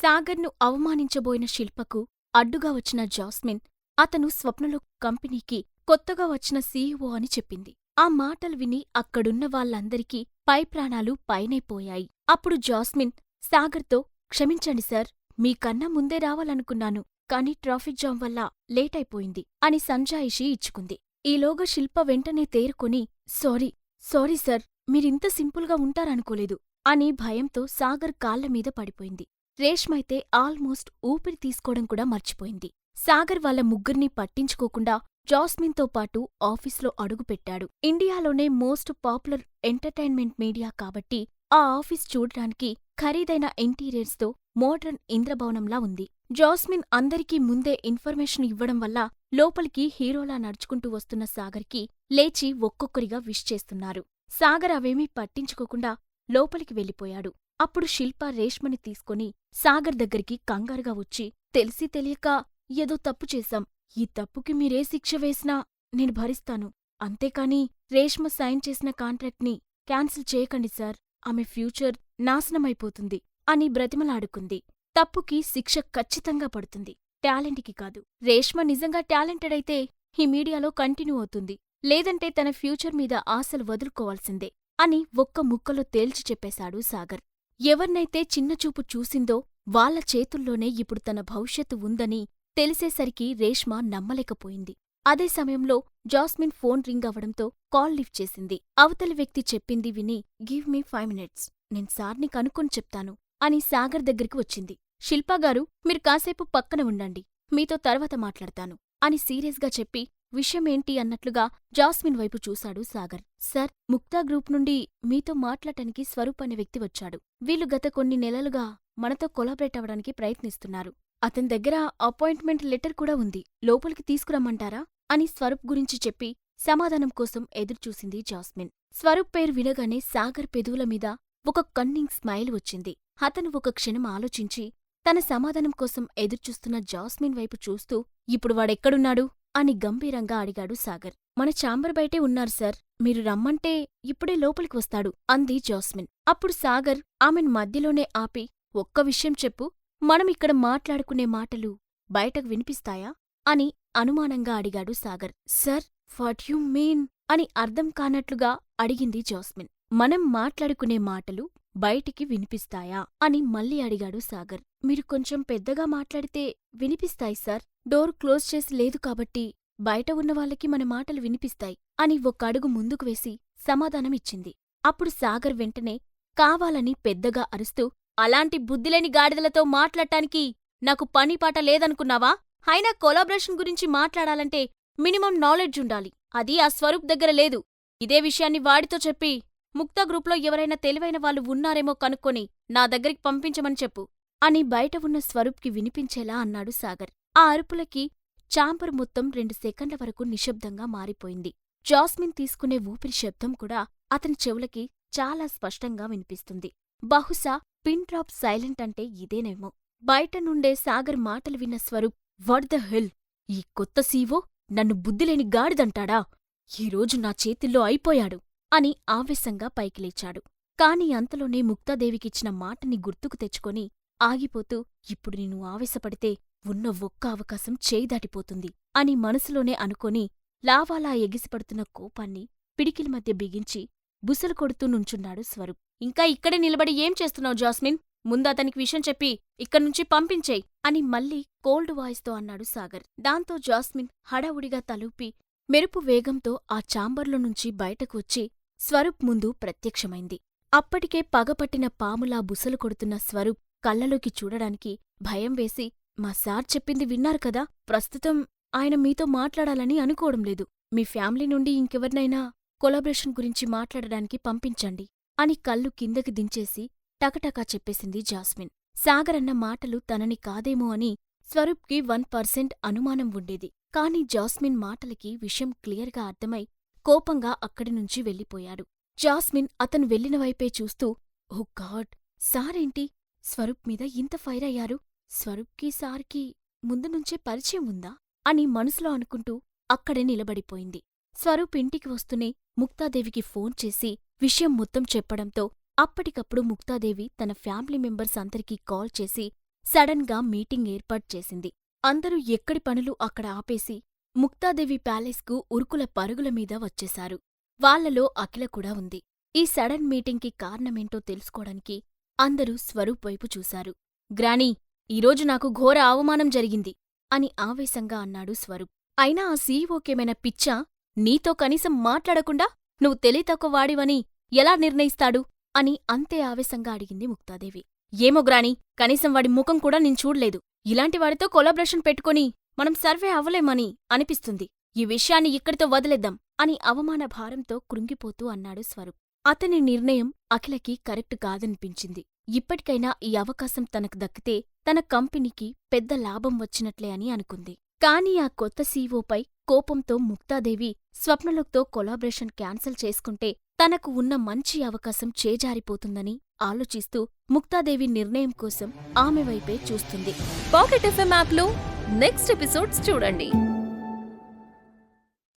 సాగర్ను అవమానించబోయిన శిల్పకు అడ్డుగా వచ్చిన జాస్మిన్ అతను స్వప్నలో కంపెనీకి కొత్తగా వచ్చిన సీఈఓ అని చెప్పింది. ఆ మాటలు విని అక్కడున్న వాళ్ళందరికీ పైప్రాణాలు పైనైపోయాయి. అప్పుడు జాస్మిన్ సాగర్తో క్షమించండి సార్, మీకన్నా ముందే రావాలనుకున్నాను. కానీ ట్రాఫిక్ జామ్ వల్ల లేటైపోయింది అని సంజాయిషీ ఇచ్చుకుంది. ఈలోగా శిల్ప వెంటనే తేరుకొని సారీ, సారీ సార్, మీరింత సింపుల్గా ఉంటారనుకోలేదు అని భయంతో సాగర్ కాళ్ళమీద పడిపోయింది. రేష్మైతే ఆల్మోస్ట్ ఊపిరి తీసుకోవడం కూడా మర్చిపోయింది. సాగర్ వాళ్ళ ముగ్గుర్నీ పట్టించుకోకుండా జాస్మిన్తో పాటు ఆఫీస్లో అడుగుపెట్టాడు. ఇండియాలోనే మోస్ట్ పాపులర్ ఎంటర్టైన్మెంట్ మీడియా కాబట్టి ఆ ఆఫీస్ చూడ్డానికి ఖరీదైన ఇంటీరియర్స్తో మోడ్రన్ ఇంద్రభవనంలా ఉంది. జాస్మిన్ అందరికీ ముందే ఇన్ఫర్మేషన్ ఇవ్వడం వల్ల లోపలికి హీరోలా నడుచుకుంటూ వస్తున్న సాగర్కి లేచి ఒక్కొక్కరిగా విష్ చేస్తున్నారు. సాగర్ అవేమీ పట్టించుకోకుండా లోపలికి వెళ్ళిపోయాడు. అప్పుడు శిల్ప రేష్మని తీసుకుని సాగర్ దగ్గరికి కంగారుగా వచ్చి తెలిసి తెలియక ఏదో తప్పు చేశాం. ఈ తప్పుకి మీరే శిక్ష వేసినా నేను భరిస్తాను. అంతేకాని రేష్మ సైన్ చేసిన కాంట్రాక్ట్ని క్యాన్సిల్ చేయకండి సార్. ఆమె ఫ్యూచర్ నాశనమైపోతుంది అని బ్రతిమలాడుకుంది. తప్పుకి శిక్ష ఖచ్చితంగా పడుతుంది. టాలెంట్కి కాదు. రేష్మ నిజంగా టాలెంటెడ్ అయితే ఈ మీడియాలో కంటిన్యూ అవుతుంది. లేదంటే తన ఫ్యూచర్ మీద ఆశలు వదులుకోవాల్సిందే అని ఒక్క ముక్కలో తేల్చి చెప్పేశాడు సాగర్. ఎవర్నైతే చిన్నచూపు చూసిందో వాళ్ళ చేతుల్లోనే ఇప్పుడు తన భవిష్యత్తు ఉందని తెలిసేసరికి రేష్మ నమ్మలేకపోయింది. అదే సమయంలో జాస్మిన్ ఫోన్ రింగ్ అవడంతో కాల్ లిఫ్ట్ చేసింది. అవతలి వ్యక్తి చెప్పింది విని గివ్ మీ ఫైవ్ మినిట్స్ నేను సార్ని కనుక్కొని చెప్తాను అని సాగర్ దగ్గరికి వచ్చింది. శిల్పాగారు మీరు కాసేపు పక్కన ఉండండి. మీతో తర్వాత మాట్లాడతాను అని సీరియస్గా చెప్పి విషయమేంటి అన్నట్లుగా జాస్మిన్ వైపు చూశాడు సాగర్. సార్ ముక్తా గ్రూప్ నుండి మీతో మాట్లాడటానికి స్వరూప్ అనే వ్యక్తి వచ్చాడు. వీళ్ళు గత కొన్ని నెలలుగా మనతో కొలాబరేట్ అవ్వడానికి ప్రయత్నిస్తున్నారు. అతని దగ్గర అపాయింట్మెంట్ లెటర్ కూడా ఉంది. లోపలికి తీసుకురమ్మంటారా అని స్వరూప్ గురించి చెప్పి సమాధానం కోసం ఎదురుచూసింది జాస్మిన్. స్వరూప్ పేరు వినగానే సాగర్ పెదవుల మీద ఒక కన్నింగ్ స్మైల్ వచ్చింది. అతను ఒక క్షణం ఆలోచించి తన సమాధానం కోసం ఎదురుచూస్తున్న జాస్మిన్ వైపు చూస్తూ ఇప్పుడు వాడెక్కడున్నాడు అని గంభీరంగా అడిగాడు సాగర్. మన ఛాంబర్ బయటే ఉన్నారు సార్. మీరు రమ్మంటే ఇప్పుడే లోపలికి వస్తాడు అంది జాస్మిన్. అప్పుడు సాగర్ ఆమెన్ మధ్యలోనే ఆపి ఒక్క విషయం చెప్పు మనం ఇక్కడ మాట్లాడుకునే మాటలు బయటకు వినిపిస్తాయా అని అనుమానంగా అడిగాడు Sagar. Sir what you mean అని అర్థం కానట్లుగా అడిగింది జాస్మిన్. మనం మాట్లాడుకునే మాటలు బయటికి వినిపిస్తాయా అని మళ్ళీ అడిగాడు సాగర్. మీరు కొంచెం పెద్దగా మాట్లాడితే వినిపిస్తాయి సార్. డోర్ క్లోజ్ చేసి లేదు కాబట్టి బయట ఉన్నవాళ్ళకి మన మాటలు వినిపిస్తాయి అని ఒక అడుగు ముందుకు వేసి సమాధానమిచ్చింది. అప్పుడు సాగర్ వెంటనే కావాలని పెద్దగా అరుస్తూ అలాంటి బుద్ధిలేని గాడిదలతో మాట్లాడటానికి నాకు పనిపాట లేదనుకున్నావా? అయినా కొలాబరేషన్ గురించి మాట్లాడాలంటే మినిమం నాలెడ్జ్ ఉండాలి. అది ఆ స్వరూప్ దగ్గర లేదు. ఇదే విషయాన్ని వాడితో చెప్పి ముక్తా గ్రూప్లో ఎవరైనా తెలివైన వాళ్ళు ఉన్నారేమో కనుక్కొని నా దగ్గరికి పంపించమని చెప్పు అని బయట ఉన్న స్వరూప్కి వినిపించేలా అన్నాడు సాగర్. ఆ అరుపులకి చాంబర్ మొత్తం రెండు సెకండ్ల వరకు నిశ్శబ్దంగా మారిపోయింది. జాస్మిన్ తీసుకునే ఊపిరి శబ్దం కూడా అతని చెవులకి చాలా స్పష్టంగా వినిపిస్తుంది. బహుశా పిన్ డ్రాప్ సైలెంట్ అంటే ఇదేనేమో. బయట నుండే సాగర్ మాటలు విన్న స్వరూప్ వాట్ ద హెల్ ఈ కొత్త సీవో నన్ను బుద్ధిలేని గాడిదంటాడా ఈరోజు నా చేతిల్లో అయిపోయాడు అని ఆవేశంగా పైకి లేచాడు. కాని అంతలోనే ముక్తాదేవికిచ్చిన మాటని గుర్తుకు తెచ్చుకొని ఆగిపోతూ ఇప్పుడు నేను ఆవేశపడితే ఉన్న ఒక్క అవకాశం చేయి దాటిపోతుంది అని మనసులోనే అనుకొని లావాలా ఎగిసిపడుతున్న కోపాన్ని పిడికిలి మధ్య బిగించి బుసలు కొడుతూ నుంచున్నాడు స్వరూప్. ఇంకా ఇక్కడే నిలబడి ఏం చేస్తున్నావు జాస్మిన్? ముందతనికి విషయం చెప్పి ఇక్కడ్నుంచి పంపించేయ్ అని మళ్ళీ కోల్డ్ వాయిస్తో అన్నాడు సాగర్. దాంతో జాస్మిన్ హడావుడిగా తలూపి మెరుపు వేగంతో ఆ చాంబర్లో నుంచి బయటకు వచ్చి స్వరూప్ ముందు ప్రత్యక్షమైంది. అప్పటికే పగపట్టిన పాములా బుసలు కొడుతున్న స్వరూప్ కళ్ళలోకి చూడడానికి భయం వేసి మా సార్ చెప్పింది విన్నారు కదా ప్రస్తుతం ఆయన మీతో మాట్లాడాలని అనుకోవడం లేదు. మీ ఫ్యామిలీ నుండి ఇంకెవర్నైనా కొలాబరేషన్ గురించి మాట్లాడడానికి పంపించండి అని కళ్ళు కిందకి దించేసి టకటకా చెప్పేసింది జాస్మిన్. సాగర్ అన్న మాటలు తనని కాదేమో అని స్వరూప్కి వన్ పర్సెంట్ అనుమానం ఉండేది. కాని జాస్మిన్ మాటలకి విషయం క్లియర్గా అర్థమై కోపంగా అక్కడినుంచి వెళ్ళిపోయాడు. జాస్మిన్ అతను వెళ్ళిన వైపే చూస్తూ ఓ గాడ్ సారేంటి స్వరూప్ మీద ఇంత ఫైర్ అయ్యారు? స్వరూప్కి సార్కి ముందు నుంచే పరిచయం ఉందా? అని మనసులో అనుకుంటూ అక్కడే నిలబడిపోయింది. స్వరూప్ ఇంటికి వస్తూనే ముక్తాదేవికి ఫోన్ చేసి విషయం మొత్తం చెప్పడంతో అప్పటికప్పుడు ముక్తాదేవి తన ఫ్యామిలీ మెంబర్స్ అందరికీ కాల్ చేసి సడన్గా మీటింగ్ ఏర్పాటు చేసింది అందరూ ఎక్కడి పనులు అక్కడ ఆపేసి ముక్తాదేవి ప్యాలెస్కు ఉరుకుల పరుగుల మీద వచ్చేశారు వాళ్ళలో అఖిల కూడా ఉంది ఈ సడన్ మీటింగ్కి కారణమేంటో తెలుసుకోడానికి అందరూ స్వరూప్ వైపు చూశారు గ్రానీ ఈరోజు నాకు ఘోర అవమానం జరిగింది అని ఆవేశంగా అన్నాడు స్వరూప్. అయినా ఆ సీఈఓకేమైనా పిచ్చా? నీతో కనీసం మాట్లాడకుండా నువ్వు తెలియతక్కువ వాడివని ఎలా నిర్ణయిస్తాడు? అని అంతే ఆవేశంగా అడిగింది ముక్తాదేవి. ఏమో కనీసం వాడి ముఖం కూడా నేను చూడలేదు. ఇలాంటి వాడితో కొలాబరేషన్ పెట్టుకుని మనం సర్వే అవ్వలేమని అనిపిస్తుంది. ఈ విషయాన్ని ఇక్కడితో వదిలేద్దాం అని అవమాన భారంతో కృంగిపోతూ అన్నాడు స్వరూప్. అతని నిర్ణయం అఖిలకి కరెక్ట్ కాదనిపించింది. ఇప్పటికైనా ఈ అవకాశం తనకు దక్కితే తన కంపెనీకి పెద్ద లాభం వచ్చినట్లే అని అనుకుంది. కాని ఆ కొత్త సీఈఓపై కోపంతో ముక్తాదేవి స్వప్నలోక్తో కొలాబరేషన్ క్యాన్సిల్ చేసుకుంటే తనకు ఉన్న మంచి అవకాశం చేజారిపోతుందని ఆలోచిస్తూ ముక్తాదేవి నిర్ణయం కోసం ఆమె వైపే చూస్తుంది. పాకెట్ ఎఫ్ఎం యాప్లో నెక్స్ట్ ఎపిసోడ్స్ చూడండి.